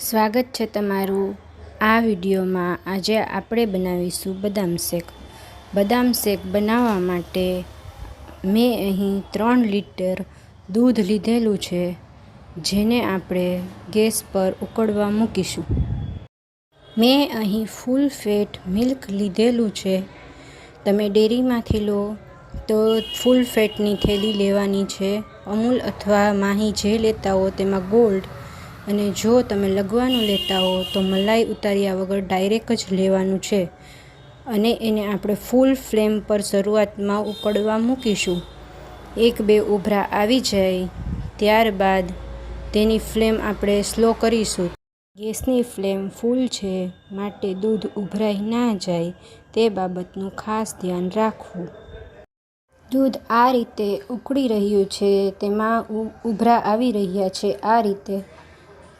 સ્વાગત છે તમારું આ વિડીયોમાં આજે આપણે બનાવીશું બદામ શેક. બદામ શેક બનાવવા માટે મેં અહીં ત્રણ લીટર દૂધ લીધેલું છે, જેને આપણે ગેસ પર ઉકળવા મૂકીશું. મેં અહીં ફૂલ ફેટ મિલ્ક લીધેલું છે. તમે ડેરીમાંથી લો તો ફૂલ ફેટની થેલી લેવાની છે. અમૂલ અથવા માહી જે લેતા હો તેમાં ગોલ્ડ અને જો તમે લગવાનું લેતા હો તો મલાઈ ઉતાર્યા વગર ડાયરેક્ટ જ લેવાનું છે. અને એને આપણે ફૂલ ફ્લેમ પર શરૂઆતમાં ઉકળવા મૂકીશું. એક બે ઉભરા આવી જાય, ત્યારબાદ તેની ફ્લેમ આપણે સ્લો કરીશું. ગેસની ફ્લેમ ફૂલ છે, માટે દૂધ ઉભરાઈ ના જાય, તે બાબતનું ખાસ ધ્યાન રાખવું. દૂધ આ રીતે ઉકળી રહ્યું છે, તેમાં ઉભરા આવી રહ્યા છે, આ રીતે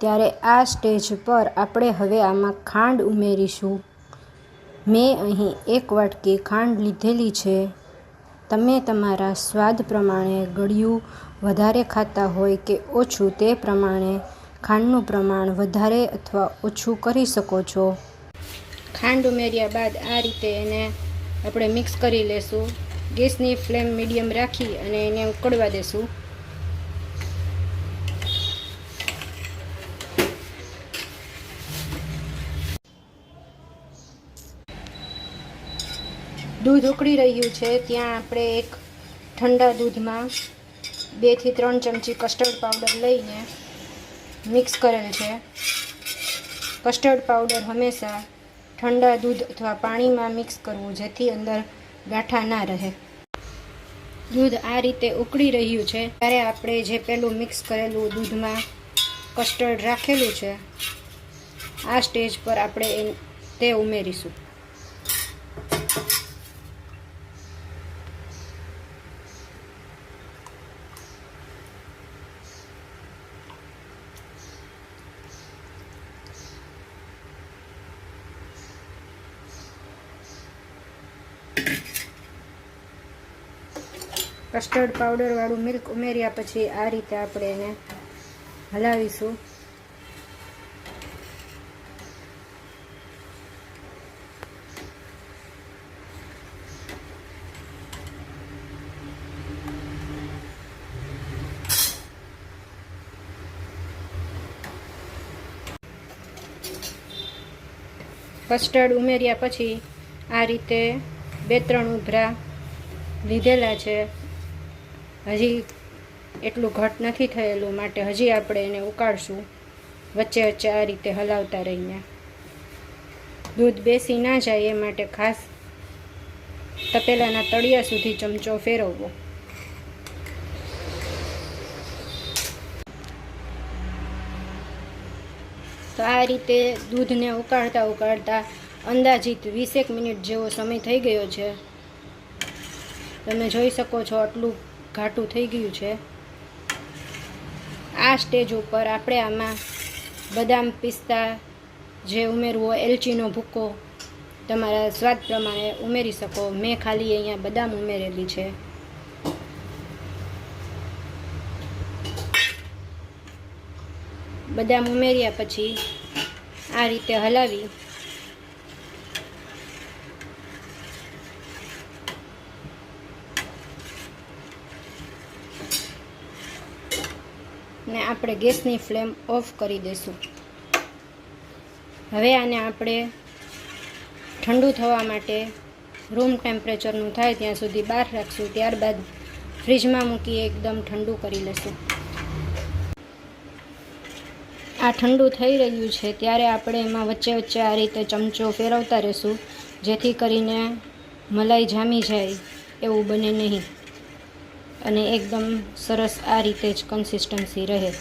ત્યારે આ સ્ટેજ પર આપણે હવે આમાં ખાંડ ઉમેરીશું. મેં અહીં એક વાટકી ખાંડ લીધેલી છે. તમે તમારા સ્વાદ પ્રમાણે ગળ્યું વધારે ખાતા હોય કે ઓછું તે પ્રમાણે ખાંડનું પ્રમાણ વધારે અથવા ઓછું કરી શકો છો. ખાંડ ઉમેર્યા બાદ આ રીતે એને આપણે મિક્સ કરી લેશું. ગેસની ફ્લેમ મીડિયમ રાખી અને એને ઉકળવા દેશું. દૂધ ઉકળી રહ્યું છે, ત્યાં આપણે એક ઠંડા દૂધમાં બેથી ત્રણ ચમચી કસ્ટર્ડ પાવડર લઈને મિક્સ કરેલ છે. કસ્ટર્ડ પાવડર હંમેશા ઠંડા દૂધ અથવા પાણીમાં મિક્સ કરવું, જેથી અંદર ગાંઠા ના રહે. દૂધ આ રીતે ઉકળી રહ્યું છે. ત્યારે આપણે જે પેલું મિક્સ કરેલું દૂધમાં કસ્ટર્ડ રાખેલું છે, આ સ્ટેજ પર આપણે તે ઉમેરીશું. કસ્ટર્ડ પાવડર વાળું મિલ્ક ઉમેર્યા પછી આ રીતે આપણે એને હલાવીશું. કસ્ટર્ડ ઉમેર્યા પછી આ રીતે બે ત્રણ ઉભરા લીધેલા છે. હજી એટલું ઘટ નથી થયેલું માટે હજી આપણે એને ઉકાળશું. વચ્ચે વચ્ચે આ રીતે હલાવતા રહીને. દૂધ બેસી ના જાય એ માટે ખાસ તપેલાના તળિયા સુધી ચમચો ફેરવવો. તો આ રીતે દૂધને ઉકાળતા ઉકાળતા અંદાજિત વીસેક મિનિટ જેવો સમય થઈ ગયો છે. તમે જોઈ શકો છો આટલું ઘાટું થઈ ગયું છે. આ સ્ટેજ ઉપર આપણે આમાં બદામ પિસ્તા જે ઉમેરવો એલચીનો ભૂકો તમારા સ્વાદ પ્રમાણે ઉમેરી શકો. મેં ખાલી અહીંયા બદામ ઉમેરેલી છે. બદામ ઉમેર્યા પછી આ રીતે હલાવી ને આપણે ગેસની ફ્લેમ ઓફ કરી દઈશું હવે આને આપણે ઠંડુ થવા માટે રૂમ ટેમ્પરેચરનું થાય ત્યાં સુધી બહાર રાખશું. ત્યારબાદ ફ્રીજમાં મૂકી એકદમ ઠંડુ કરી લઈશું આ ઠંડુ થઈ રહ્યું છે ત્યારે આપણે એમાં વચ્ચે વચ્ચે આ રીતે ચમચો ફેરવતા રહેશું, જેથી કરીને મલાઈ જામી જાય એવું બને નહીં. અને એકદમ સરસ આ રીતે જ કન્સિસ્ટન્સી રહે.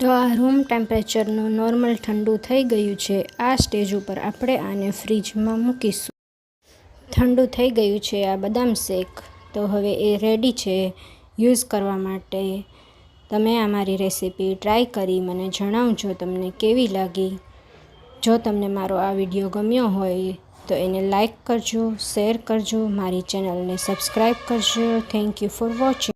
તો આ રૂમ ટેમ્પરેચરનું નોર્મલ ઠંડુ થઈ ગયું છે. આ સ્ટેજ ઉપર આપણે આને ફ્રીજમાં મૂકીશું. ઠંડુ થઈ ગયું છે આ બદામ શેક. તો હવે એ રેડી છે યુઝ કરવા માટે. તમે અમારી રેસીપી ટ્રાય કરી મને જણાવજો તમને કેવી લાગી. જો તમને મારો આ વીડિયો ગમ્યો હોય તો એને લાઇક કરજો શેર કરજો મારી ચેનલને સબસ્ક્રાઈબ કરજો. Thank you for watching